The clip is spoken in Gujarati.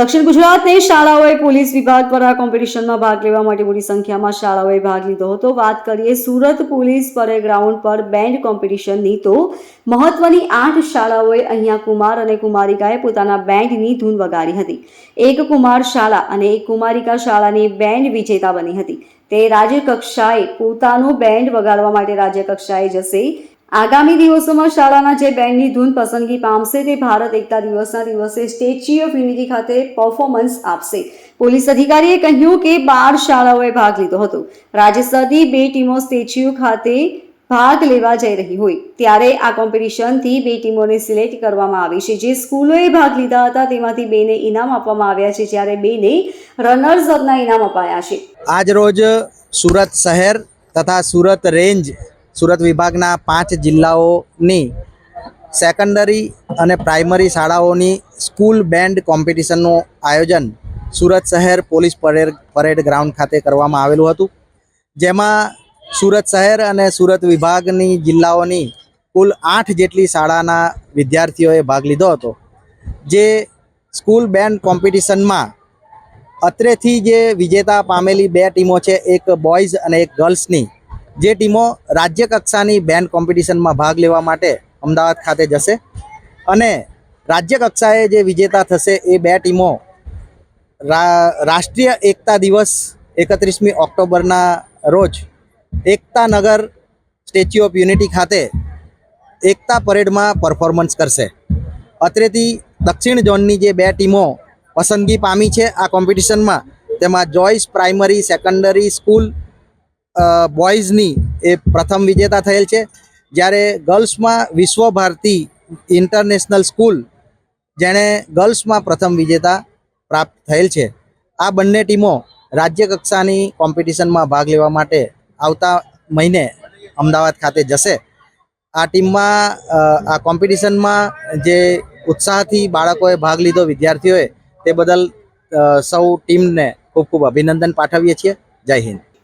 દક્ષિણ ગુજરાતની શાળાઓએ પોલીસ વિભાગ દ્વારા કોમ્પિટિશનમાં ભાગ લેવા માટે મોટી સંખ્યામાં શાળાઓએ ભાગ લીધો હતો. વાત કરીએ સુરત પોલીસ પરેડ ગ્રાઉન્ડ પર બેન્ડ કોમ્પિટિશનની તો મહત્વની આઠ શાળાઓએ અહીંયા કુમાર અને કુમારિકાએ પોતાના બેન્ડની ધૂન વગાડી હતી. એક કુમાર શાળા અને એક કુમારિકા શાળાની બેન્ડ વિજેતા બની હતી. તે રાજ્ય કક્ષાએ પોતાનું બેન્ડ વગાડવા માટે રાજ્ય કક્ષાએ જશે. આગામી દિવસોમાં શાળાના જે બેન્ડની ધૂન પસંદગી પામશે તે ભારત એકતા દિવસના દિવસે સ્ટેચ્યુ ઓફ યુનિટી ખાતે પરફોર્મન્સ આપશે. પોલીસ અધિકારીએ કહ્યું કે બાર શાળાઓએ ભાગ લીધો હતો. રાજ્ય સ્તરની બે ટીમો સ્ટેચ્યુ ખાતે ભાગ લેવા જઈ રહી હોય. ત્યારે આ કોમ્પિટિશનથી બે ટીમોને સિલેક્ટ કરવામાં આવી છે. જે સ્કૂલોએ ભાગ લીધા હતા તેમાંથી બેને ઇનામ આપવામાં આવ્યા છે. જ્યારે બેને રનર્સ અપના ઇનામ અપાયા છે. આજ રોજ સુરત શહેર તથા સુરત રેન્જ સુરત વિભાગના પાંચ જિલ્લાઓની સેકન્ડરી અને પ્રાઇમરી શાળાઓની સ્કૂલ બેન્ડ કોમ્પિટિશનનું આયોજન સુરત શહેર પોલીસ પરેડ પરેડ ગ્રાઉન્ડ ખાતે કરવામાં આવેલું હતું. જેમાં સુરત શહેર અને સુરત વિભાગની જિલ્લાઓની કુલ આઠ જેટલી શાળાના વિદ્યાર્થીઓએ ભાગ લીધો હતો. જે સ્કૂલ બેન્ડ કોમ્પિટિશનમાં અત્રેથી જે વિજેતા પામેલી બે ટીમો છે, એક બોયઝ અને એક ગર્લ્સની જે ટીમો રાજ્ય કક્ષાની બેન્ડ કોમ્પિટિશનમાં ભાગ લેવા માટે અમદાવાદ ખાતે જશે. અને રાજ્ય કક્ષાએ જે વિજેતા થશે એ બે ટીમો રાષ્ટ્રીય એકતા દિવસ એકત્રીસમી ઓક્ટોબરના રોજ એકતા નગર સ્ટેચ્યુ ઓફ યુનિટી ખાતે એકતા પરેડમાં પરફોર્મન્સ કરશે. અત્રેથી દક્ષિણ ઝોનની જે બે ટીમો પસંદગી પામી છે આ કોમ્પિટિશનમાં તેમાં જોઈસ પ્રાઇમરી સેકન્ડરી સ્કૂલ બોયઝની એ પ્રથમ વિજેતા થયેલ છે. જ્યારે ગર્લ્સમાં વિશ્વ ભારતી ઇન્ટરનેશનલ સ્કૂલ જેણે ગર્લ્સમાં પ્રથમ વિજેતા પ્રાપ્ત થયેલ છે. આ બંને ટીમો રાજ્ય કક્ષાની કોમ્પિટિશનમાં ભાગ લેવા માટે આવતા મહિને અમદાવાદ ખાતે જશે. આ ટીમમાં આ કોમ્પિટિશનમાં જે ઉત્સાહથી બાળકોએ ભાગ લીધો વિદ્યાર્થીઓએ તે બદલ સૌ ટીમને ખૂબ ખૂબ અભિનંદન પાઠવીએ છીએ. જય Hind.